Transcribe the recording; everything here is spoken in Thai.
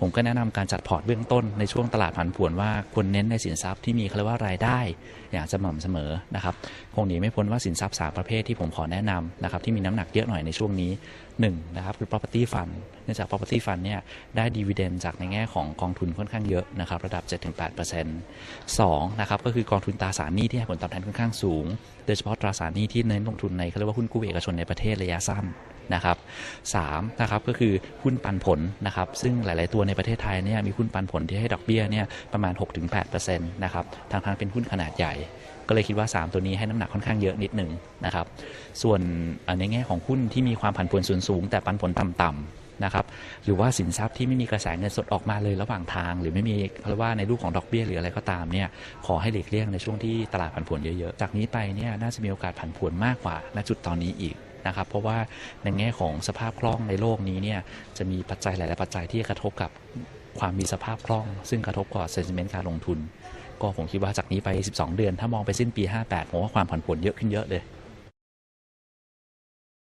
ผมก็แนะนำการจัดพอร์ตเบื้องต้นในช่วงตลาดผันผวนว่าควรเน้นในสินทรัพย์ที่มีเขาเรียกว่ารายได้อย่างสม่ำเสมอนะครับคงหนีไม่พ้นว่าสินทรัพย์สามประเภทที่ผมขอแนะนำนะครับที่มีน้ำหนักเยอะหน่อยในช่วงนี้หนึ่งนะครับคือ property fund เนื่องจาก property fund เนี่ยได้ดีเวเดนจากในแง่ของกองทุนค่อนข้างเยอะนะครับระดับ 7-8%สองนะครับก็คือกองทุนตราสารหนี้ที่ให้ผลตอบแทนค่อนข้างสูง โดยเฉพาะตราสารหนี้ที่เน้นลงทุนในเขาเรียกว่าหุ้นกู้เอกชนในประเทศระยะสั้นนะครับสามนะครับก็คือหุ้นปันผลนะครับซึ่งหลาย ๆ ตัวในประเทศไทยเนี่ยมีหุ้นปันผลที่ให้ดอกเบี้ยเนี่ยประมาณ 6-8%นะครับทางทางเป็นหุ้นขนาดใหญ่ ก็เลยคิดว่า 3 ตัวนี้ให้น้ำหนักค่อนข้างเยอะนิดหนึ่งนะครับส่วนในแง่ของหุ้นที่มีความผันผวนสูงสูงแต่ปันผลต่ำ นะครับหรือว่าสินทรัพย์ที่ไม่มีกระแสเงินสดออกมาเลยระหว่างทาง หรือไม่มีเขาเรียกว่าในรูปของดอกเบี้ยหรืออะไรก็ตามเนี่ยขอให้หลีกเลี่ยงในช่วงที่ตลาดผันผวนเยอะๆ จากนี้ไปเนี่ยน่าจะมีโอกาสผันผวนมากกว่าณจุดตอนนี้อีกนะครับเพราะว่าในแง่ของสภาพคล่องในโลกนี้เนี่ยจะมีปัจจัยหลาย ๆ ปัจจัยที่กระทบกับความมีสภาพคล่อง ซึ่งกระทบกับเซน t ิเมนต์การลงทุน ก็ผมคิดว่าจากนี้ไป 12 เดือน ถ้ามองไปสิ้นปี 58ผมว่าความผันผวนเยอะขึ้นเยอะเลย